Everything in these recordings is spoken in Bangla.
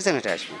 পিছনে হেঁটে আসবেন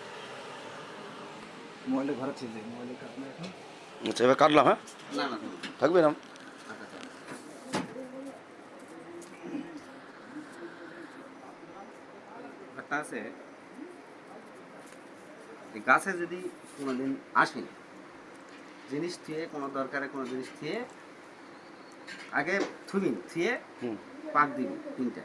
মোবাইলে ঘরে ছিল মোবাইলে কাটনা এখন। আচ্ছা এবার কাটলাম হ্যাঁ? না না থাকবে না? আছে গাছে যদি কোনোদিন আসেন জিনিস থুয়ে কোনো দরকারে কোনো জিনিস থুয়ে আগে থুবিন থুয়ে পাক দিবি তিনটা।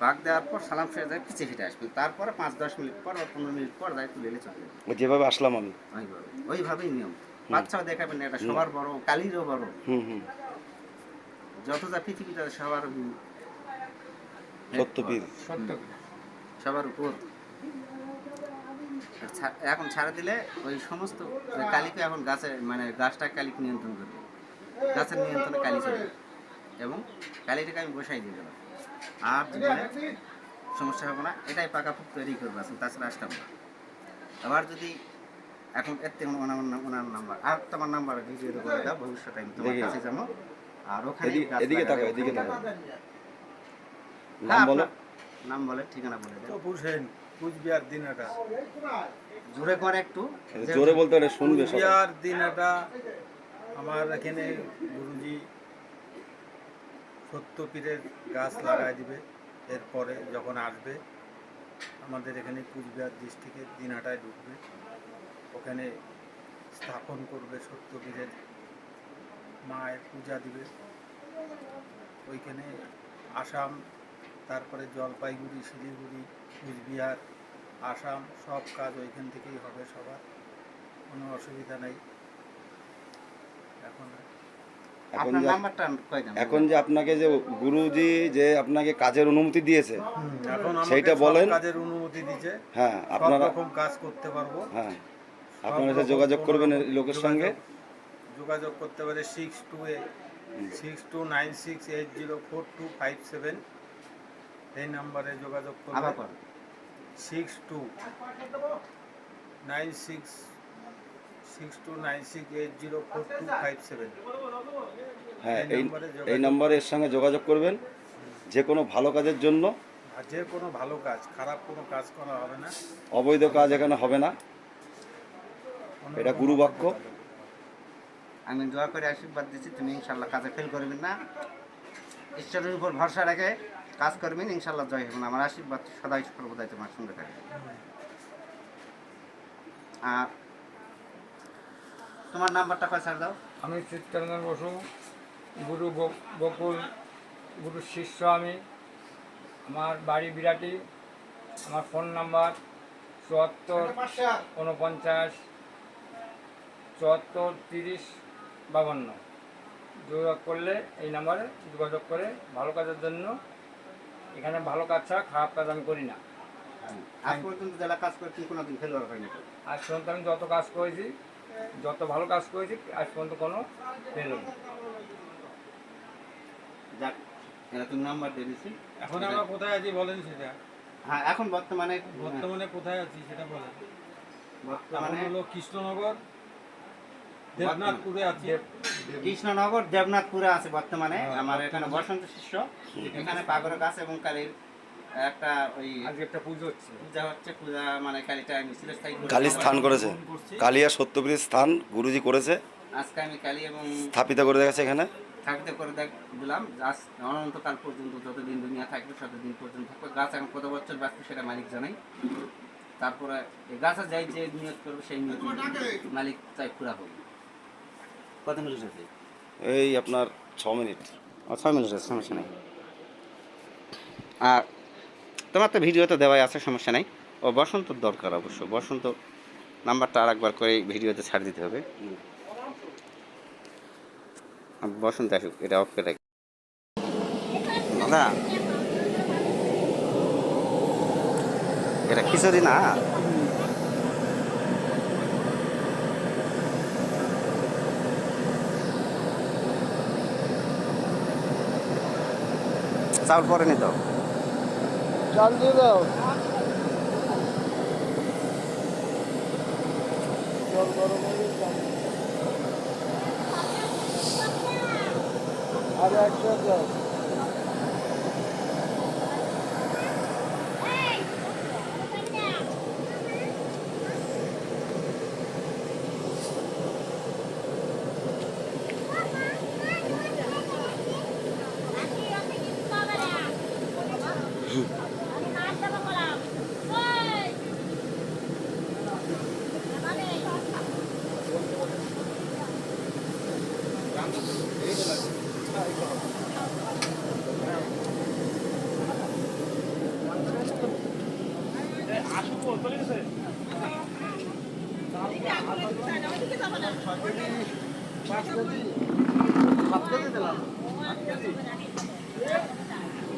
পাক দেওয়ার পর সালাম ফিরে যায় পিছিয়ে ফিরে আসবে তারপরে পাঁচ দশ মিনিট পর বা পনেরো মিনিট পর যায় তুলে চলে যাবে যেভাবে আসলাম আমি। ওইভাবে ওইভাবেই নিয়ম। বাচ্চাও দেখাবেন না এটা সবার বড় কালিরও বড়। হুম হুম। যত যা পৃথিবীটা সবার উম, সত্যপীর সবার উপর। ছা- এখন ছাড়া দিলে ওই সমস্ত কালিকে এখন গাছে মানে গাছটা কালিক নিয়ন্ত্রণ করবে। গাছের নিয়ন্ত্রণে কালি চলে এবং কালিটাকে আমি বসাই দিয়ে গেলাম আর জীবনে সমস্যা হবে না এটাই পাকাপুক তৈরি করবে আসলে তাছাড়া আসতাম না। আবার যদি এখন এর থেকে ওনার ওনার নাম্বার আর তোমার নাম্বার ভিডিও করে দাও ভবিষ্যতে আমি তোমার কাছে যাব। আর ওখানে এদিকে। তাকাও এদিকে তাকাও হ্যাঁ, নাম বলো। নাম বলে ঠিকানা বলে তপু সেন কুচবিহার দিনাটা। জোরে করে একটু। জোরে বলতে এটা শুনবে সবাই কুচবিহার দিনাটা আমার এখানে গুরুজি সত্যপীরের গাছ লাগাই দিবে, এরপরে যখন আসবে, আমাদের এখানে কুচবিহার ডিস্ট্রিক্টের দিনাটায় ঢুকবে। ওখানে স্থাপন করবে সত্যপীরের মায়ের পূজা দিবে। ওইখানে আসাম, তারপরে জলপাইগুড়ি, শিলিগুড়ি, কুচবিহার, আসাম, সব কাজ ওইখান থেকেই হবে সবার। কোনো অসুবিধা নেই। এখন এখন যে নাম্বারটা কই দেন। এখন যে আপনাকে যে গুরুজি যে আপনাকে কাজের অনুমতি দিয়েছে সেইটা বলেন। কাজের অনুমতি দিচ্ছে হ্যাঁ আপনারা রকম কাজ করতে পারব। হ্যাঁ। আপনারা সাথে যোগাযোগ করবেন লোকের সঙ্গে। যোগাযোগ- করতে পারে six two six two nine six eight zero four two five seven এই নাম্বারে যোগাযোগ আবার করবে six two nine six six two nine six eight zero four two five seven হ্যাঁ এই এই নম্বরে সঙ্গে যোগাযোগ করবেন। যে কোনো ভালো কাজের জন্য। আর যে কোনো ভালো কাজ খারাপ কোনো কাজ করা হবে না। অবৈধ কাজ এখানে হবে না। এটা। অবৈধ কাজ। আমি দোয়া করে আশীর্বাদ দিচ্ছি তুমি ইনশাল্লাহ কাজে ফেল করবে না। ঈশ্বরের উপর ভরসা রেখে কাজ করবেন ইনশাল্লাহ জয় হবেন আমার আশীর্বাদ সদাই সর্বদাই তোমার সঙ্গে থাকে আর তোমার নাম্বারটা কয় স্যার দাও? আমি চিত্তরঞ্জন বসু গুরু বকুল গুরুর শিষ্য আমি আমার বাড়ি বিরাটি আমার ফোন নাম্বার চুয়াত্তর উনপঞ্চাশ চুয়াত্তর তিরিশ বাবান্ন যোগাযোগ করলে এই নাম্বারে যোগাযোগ করে ভালো কাজের জন্য এখানে ভালো কাজ ছাড়া খারাপ কাজ আমি করি না। আজ পর্যন্ত যারা কাজ করে তুমি কোনোদিন ফেলোয়ার হয়নি আজ পর্যন্ত আমি যত কাজ করেছি যত ভালো কাজ করেছি আজ পর্যন্ত কোনো ফেল হয়নি। যাক এরা তুমি নাম্বার দিয়ে দিচ্ছি এখন আমরা কোথায় আছি বলেন সেটা? হ্যাঁ এখন বর্তমানে বর্তমানে কোথায় আছি সেটা বলেন। বর্তমানে হলো কৃষ্ণনগর দেবনাথপুরে আছি। কৃষ্ণনগর দেবনাথপুরে আছে বর্তমানে। আমার এখানে বসন্ত শিষ্য এখানে পাগর গাছ এবং কালীর একটা ওই আজকে একটা পুজো হচ্ছে। পূজা হচ্ছে পূজা মানে কালীটা আমি কালী স্থান করেছে। কালিয়া সত্যপীর স্থান গুরুজি করেছে। আজকে আমি কালী এবং স্থাপিত করে দেখেছে এখানে। থাকিতে করে দেখ দিলাম। গাছ অনন্তকাল পর্যন্ত যতদিন দুনিয়া থাকবে ততদিন পর্যন্ত থাকবে। গাছ এখন কত বছর বাঁচবে সেটা মালিক জানাই। তারপরে এই গাছে যাই যে নিয়োগ করবে সেই নিয়োগ মালিক চাই পুরা হবে। কত মিনিট আছে এই আপনার ছ মিনিট। ছয় মিনিট আছে সমস্যা নাই। আর তোমার তো ভিডিও তো দেওয়াই আছে, সমস্যা নাই। ও বসন্তর দরকার অবশ্য। বসন্ত নাম্বারটা আর একবার করে ভিডিওতে ছাড় দিতে হবে। বসন্ত আসুক, এটা অফ করে রাখি। দাদা। এটা খিচুড়ি না? চাউল পরে নি তো চাল দিয়ে দাও জল গরম হয়ে চাল আর একশো দাও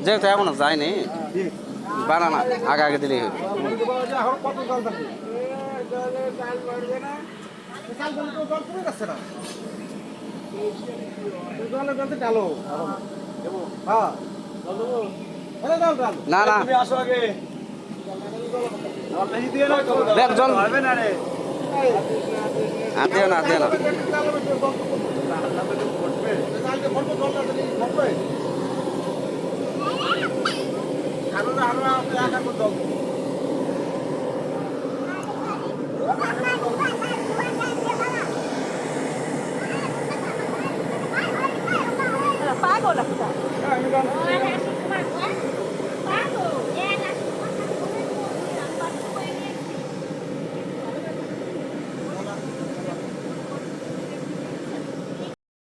যেহেতু এমন যায়নি। বানানা আগে আগে দিলেই হবে বাড়বে না না। দেখ জল। হবে না রে আর দিও না দিও না। পাগল একটা।